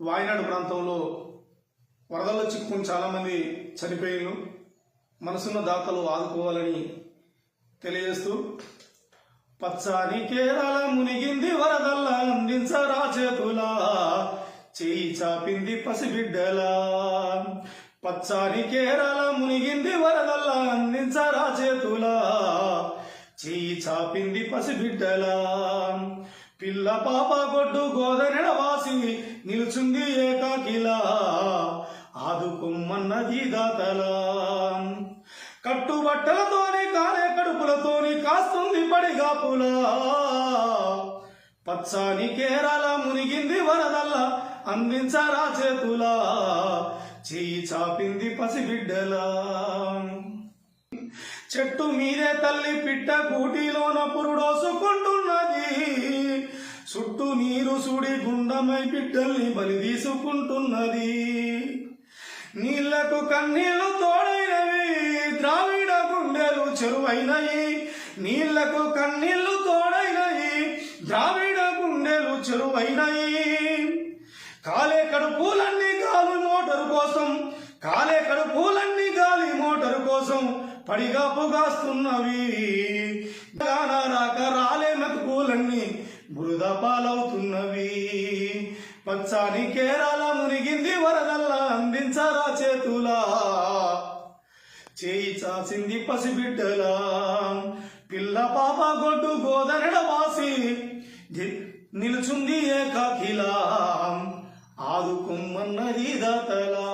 వాయనాడు ప్రాంతంలో వరదల్లో చిక్కుకుని చాలామంది చనిపోయారు మనసున్న దాతలు ఆదుకోవాలని తెలియజేస్తూ పచ్చాని కేరళ మునిగింది వరదల్లా అందించరా చేతులా చేయి చాపింది పసిబిడ్డలా. పచ్చాని కేరళ మునిగింది వరదల్లా అందించరా చేతులా చేయి చాపింది పసిబిడ్డలా. పిల్ల పాప గొడ్డు గో నిలుచుంది ఏకాకిలా ఆదుకుమ్మన్నది దాతలా. కట్టుబట్టలతోని కాలే కడుపులతోని కాస్తుంది పడిగాపులా పచ్చాని కేరళ మునిగింది వరదల్ల అందించరా చేతులా. చెయ్యి చాపింది పసిబిడ్డలా. చెట్టు మీదే తల్లి పిట్ట కూటిలోన పురుడోసుకుంటూ చుట్టూ నీరు సుడి గుండమై బిడ్డల్ని బలి తీసుకుంటున్నది. నీళ్ళకు కన్నీళ్ళు తోడైనవి ద్రావిడ గుండెలు చెరువైనవి నీళ్ళకు కన్నీళ్ళు తోడైనవి ద్రావిడ గుండెలు చెరువైనవి కాలే కడుపులన్నీ గాలి మోటారు కోసం కాలే కడుపులన్నీ గాలి మోటారు కోసం పడిగా పుగాస్తున్నవి రాక పంచాని కేరాల మునిగింది వరదల్ల అందించరా చేతులా? చేయి చాసింది పసిబిడ్డలా? పిల్ల పాప గొడ్డు గోదనడ వాసి నిలుచుంది ఏకాకిలా? ఆదుకుమ్మన్నది దాతలా